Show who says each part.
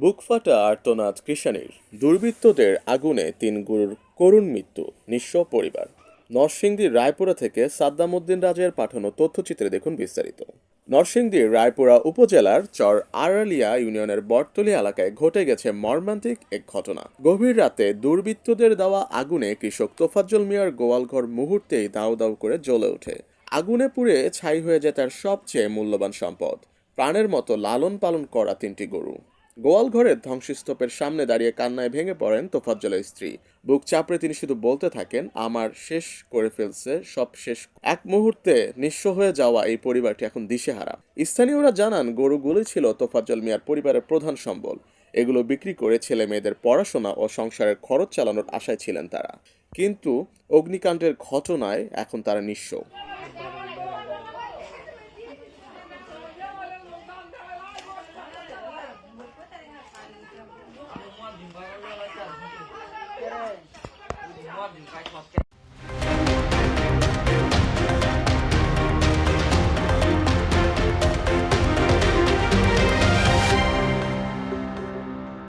Speaker 1: বুকফাটা আর্তনাদ কৃষাণীর। দুর্বৃত্তদের আগুনে তিন গুরুর করুণ মৃত্যু, নিঃস্ব পরিবার। নরসিংদীর রায়পুরা থেকে সাদ্দাম উদ্দিন রাজের পাঠানো তথ্যচিত্রে দেখুন বিস্তারিত। নরসিংদীর রায়পুরা উপজেলার চর আড়ালিয়া ইউনিয়নের বটতলি এলাকায় ঘটে গেছে মর্মান্তিক এক ঘটনা। গভীর রাতে দুর্বৃত্তদের দেওয়া আগুনে কৃষক তোফাজ্জল মিয়ার গোয়ালঘর মুহূর্তেই দাউ দাউ করে জ্বলে ওঠে। আগুনে পুড়ে ছাই হয়ে যায় তার সবচেয়ে মূল্যবান সম্পদ। প্রাণের মতো লালন পালন করা তিনটি গরু। গোয়াল ঘরের ধ্বংসস্তূপের সামনে দাঁড়িয়ে কান্নায় ভেঙে পড়েন তোফাজ্জলের স্ত্রী। বুক চাপড়ে তিনি শুধু বলতে থাকেন, আমার শেষ করে ফেলছে, সব শেষ এক মুহূর্তে নিঃস্ব হয়ে যাওয়া এই পরিবারটি এখন দিশেহারা। স্থানীয়রা জানান, গরুগুলি ছিল তোফাজ্জল মিয়ার পরিবারের প্রধান সম্বল। এগুলো বিক্রি করে ছেলে মেয়েদের পড়াশোনা ও সংসারের খরচ চালানোর আশায় ছিলেন তারা। কিন্তু অগ্নিকাণ্ডের ঘটনায় এখন তারা নিঃস্ব। morgen, gleich mal